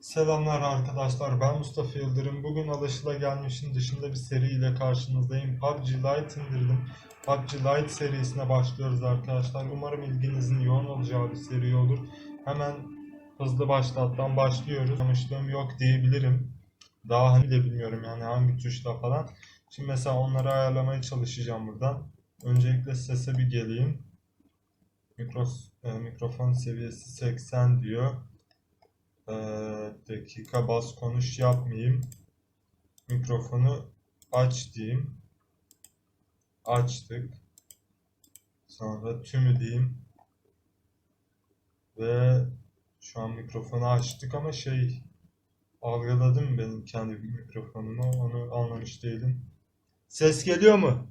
Selamlar arkadaşlar ben Mustafa Yıldırım. Bugün alışılagelmişin dışında bir seriyle karşınızdayım. PUBG Lite indirdim. PUBG Lite serisine başlıyoruz arkadaşlar. Umarım ilginizin yoğun olacağı bir seri olur. Hemen hızlı başlattan başlıyoruz. Tanıştığım yok diyebilirim. Daha hani de bilmiyorum yani hangi tuşla falan. Şimdi mesela onları ayarlamaya çalışacağım buradan. Öncelikle sese bir geleyim. Mikros, e, mikrofon seviyesi 80 diyor. Ee, dakika bas konuş yapmayayım. Mikrofonu aç diyeyim. Açtık. Sonra tümü diyeyim. Ve şu an mikrofonu açtık ama şey algıladım benim kendi mikrofonumu. Onu anlamış değilim. Ses geliyor mu?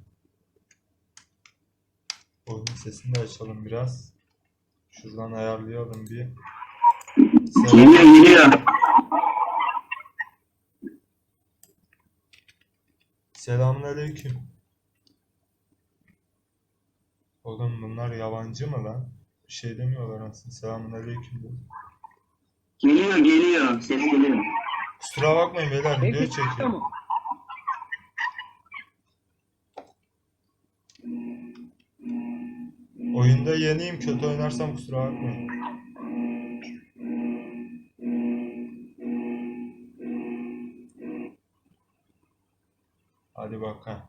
Oyun sesini de açalım biraz. Şuradan ayarlayalım bir. Geliyor geliyor. Selamünaleyküm. Oğlum bunlar yabancı mı lan? Bir şey demiyorlar aslında. Selamünaleyküm diyor. Geliyor geliyor. Ses geliyor. Kusura bakmayın beyler video çekiyorum. Oyunda yeniyim kötü oynarsam kusura bakmayın. Bakalım.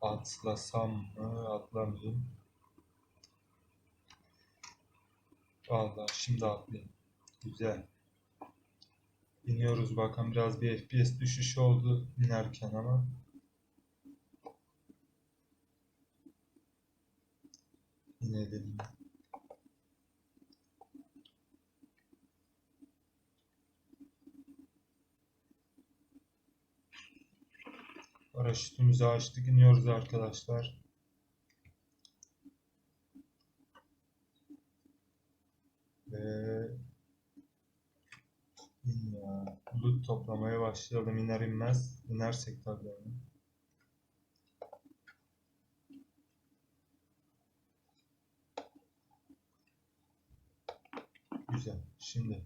Atlasam mı? Atlamayayım. Vallahi şimdi atlayayım. Güzel. İniyoruz bakalım biraz bir FPS düşüşü oldu inerken ama. İnelim. Paraşütümüzü açtık iniyoruz arkadaşlar. Ve ya. Loot toplamaya başlayalım iner inmez. İnersek tabii. Güzel. Şimdi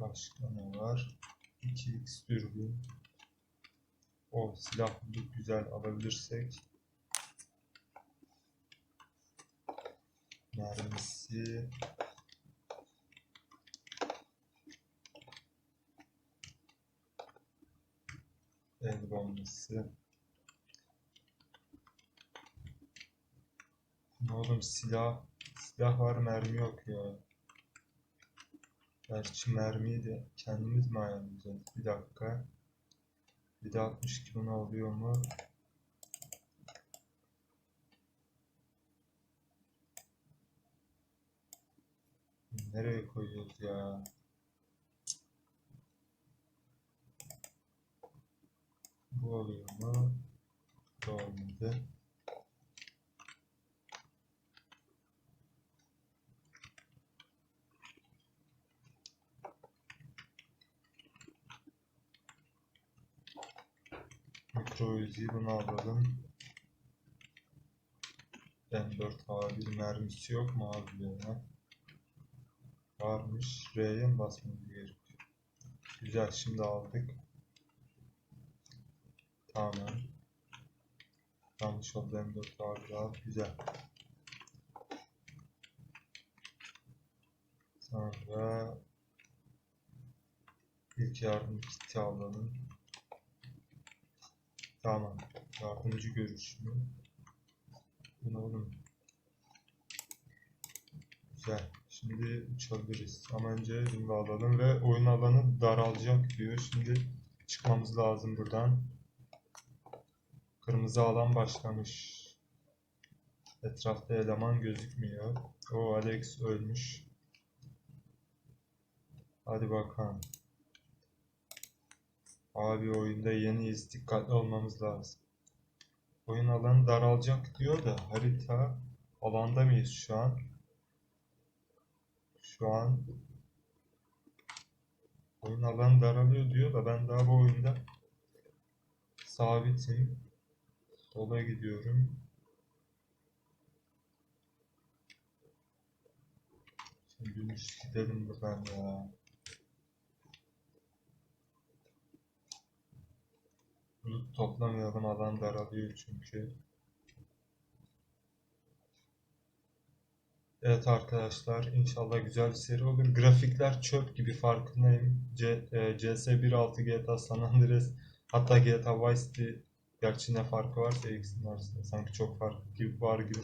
başka ne var? 2x dürbün. O silah güzel alabilirsek. Mermisi. El bombası. Ne Oğlum silah silah var mermi yok ya. Gerçi mermiyi de kendimiz mi ayarlayacağız? Bir dakika. Bir de 62 bunu alıyor mu? Nereye koyuyoruz ya? Bu oluyor mu? Bu olmadı. Uzi bunu alalım. M4A1 mermisi yok mu abi? Varmış. R'ye mi basmamız gerekiyor? Güzel şimdi aldık. Tamam. Yanlış oldu M4A1 al. Güzel. Sonra ilk yardım kiti alalım. Tamam. Yardımcı görüşümü. Bu ne oğlum? Güzel. Şimdi uçabiliriz. Ama önce şimdi alalım ve oyun alanı daralacak diyor. Şimdi çıkmamız lazım buradan. Kırmızı alan başlamış. Etrafta eleman gözükmüyor. O Alex ölmüş. Hadi bakalım. Abi oyunda yeniyiz. Dikkatli olmamız lazım. Oyun alanı daralacak diyor da harita alanda mıyız şu an? Şu an oyun alan daralıyor diyor da ben daha bu oyunda sabitim. Sola gidiyorum. Şimdi gidelim buradan ya. Loot toplamayalım alan daralıyor çünkü. Evet arkadaşlar inşallah güzel bir seri olur. Grafikler çöp gibi farkındayım. C, e, CS 1.6 GTA San Andreas hatta GTA Vice City gerçi ne farkı varsa ikisinin arasında sanki çok fark gibi var gibi.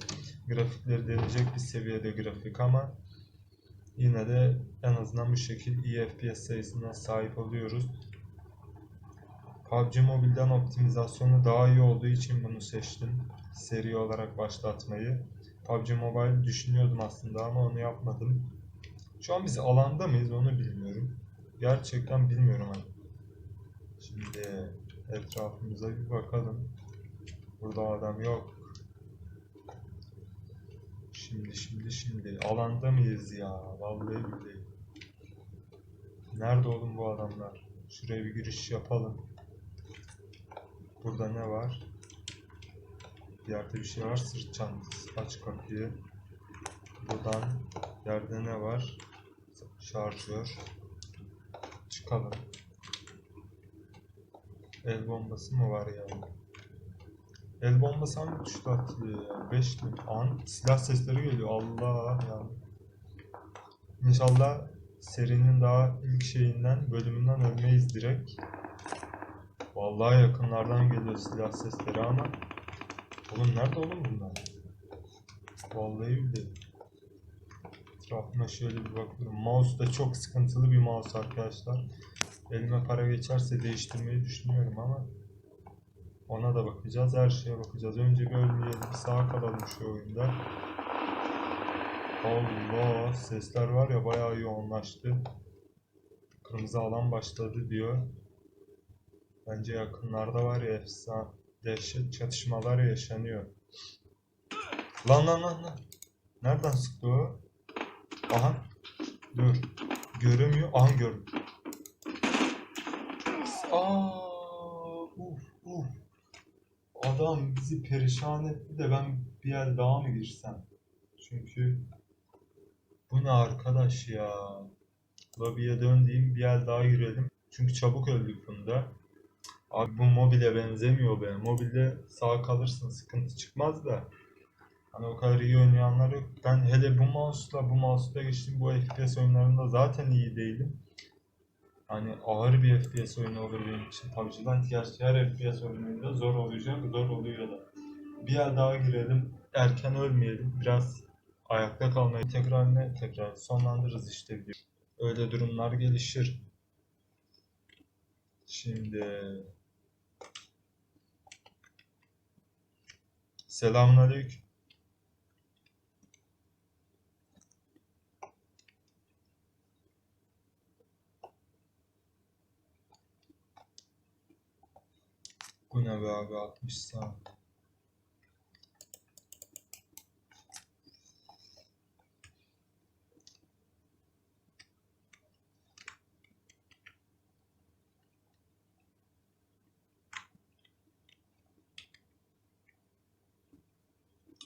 Grafikleri deneyecek bir seviyede grafik ama yine de en azından bu şekil iyi FPS sayısına sahip oluyoruz. PUBG Mobile'den optimizasyonu daha iyi olduğu için bunu seçtim. Seri olarak başlatmayı. PUBG Mobile düşünüyordum aslında ama onu yapmadım. Şu an biz alanda mıyız onu bilmiyorum. Gerçekten bilmiyorum hani. Şimdi etrafımıza bir bakalım. Burada adam yok. Şimdi şimdi şimdi alanda mıyız ya? Vallahi billahi. Nerede oğlum bu adamlar? Şuraya bir giriş yapalım. Burada ne var? Yerde bir şey var. Sırt çantası. Aç kapıyı. Buradan yerde ne var? Şarjör. Çıkalım. El bombası mı var ya? El bombası hangi tuşla atılıyor ya? 5 an silah sesleri geliyor. Allah ya. İnşallah serinin daha ilk şeyinden, bölümünden ölmeyiz direkt. Vallahi yakınlardan geliyor silah sesleri ama Oğlum nerede oğlum bunlar? Vallahi billahi. Etrafına şöyle bir bakıyorum. Mouse da çok sıkıntılı bir mouse arkadaşlar. Elime para geçerse değiştirmeyi düşünüyorum ama ona da bakacağız. Her şeye bakacağız. Önce bir ölmeyelim. Sağa kalalım şu oyunda. Allah sesler var ya bayağı yoğunlaştı. Kırmızı alan başladı diyor. Bence yakınlarda var ya efsane dehşet çatışmalar yaşanıyor. Lan lan lan lan. Nereden sıktı o? Aha. Dur. Göremiyor. Aha gördüm. Aa, uf uf. Adam bizi perişan etti de ben bir yer daha mı girsem? Çünkü bu ne arkadaş ya? Lobiye dön diyeyim bir yer daha girelim. Çünkü çabuk öldük bunda. Abi bu mobile benzemiyor be. Mobilde sağ kalırsın sıkıntı çıkmaz da. Hani o kadar iyi oynayanlar yok. Ben hele bu mouse'la bu mouse'la geçtim bu FPS oyunlarında zaten iyi değilim. Hani ağır bir FPS oyunu olur benim için. PUBG Lite gerçi her FPS oyununda zor olacak, zor oluyor da. Bir yer daha girelim, erken ölmeyelim. Biraz ayakta kalmayı tekrar ne tekrar sonlandırırız işte. Öyle durumlar gelişir. Şimdi Selamünaleyküm. Bu ne be abi 60 saat.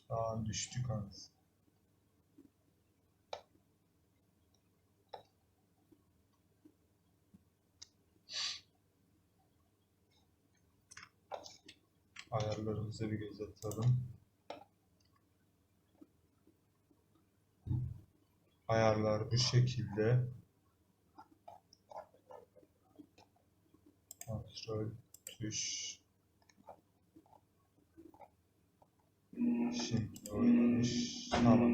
Aa düştük anasını. Ayarlarımıza bir göz atalım. Ayarlar bu şekilde. Kontrol, tuş. Şimdi oynamış. Tamam.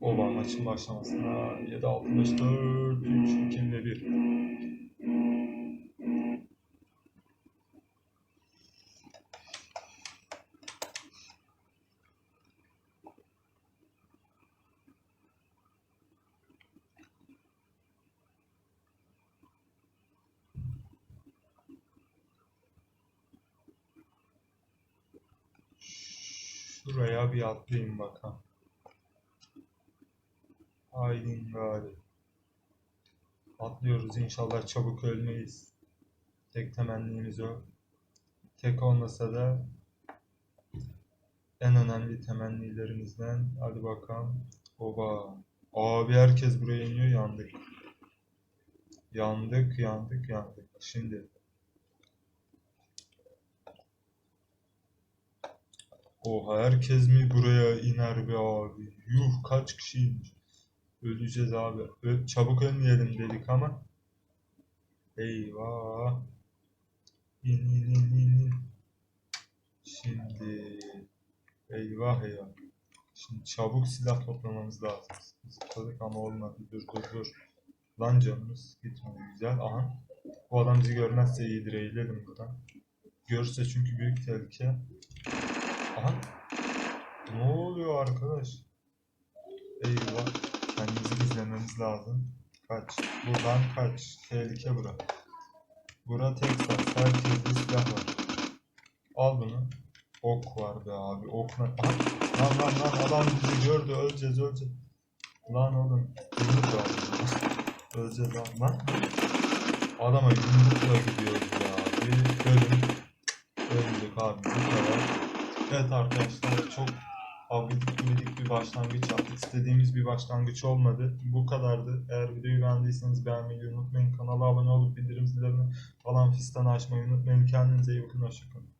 Oba maçın başlamasına 7 64 3 2 ve 1. Şuraya bir atlayayım bakalım. Haydin gari. Atlıyoruz inşallah çabuk ölmeyiz. Tek temennimiz o. Tek olmasa da en önemli temennilerimizden. Hadi bakalım. Oba. Abi herkes buraya iniyor yandık. Yandık yandık yandık. Şimdi. Oha herkes mi buraya iner be abi? Yuh kaç kişiymiş. Öleceğiz abi. Ö- çabuk ölmeyelim dedik ama. Eyvah. İn in in in in. Şimdi. Eyvah ya. Şimdi çabuk silah toplamamız lazım. Zıpladık ama olmadı. Dur dur dur. Lan canımız gitmedi. Güzel. Aha. Bu adam bizi görmezse iyidir. Eğilelim buradan. Görürse çünkü büyük tehlike. Ne arkadaş? Eyvah. Kendimizi gizlememiz lazım. Kaç. Buradan kaç. Tehlike bura. Bura Texas. Herkeste silah var. Al bunu. Ok var be abi. Okla. Aha. Lan lan lan adam bizi gördü. Öleceğiz öleceğiz. Lan oğlum. Yumruk var. Öleceğiz lan. Lan. Adama yumrukla gidiyoruz ya. Bir ölüm. Öldük abi. Bu kadar. Evet arkadaşlar çok abidik gubidik bir başlangıç yaptık. İstediğimiz bir başlangıç olmadı. Bu kadardı. Eğer videoyu beğendiyseniz beğenmeyi unutmayın. Kanala abone olup bildirim zillerini falan fistan açmayı unutmayın. Kendinize iyi bakın. Hoşçakalın.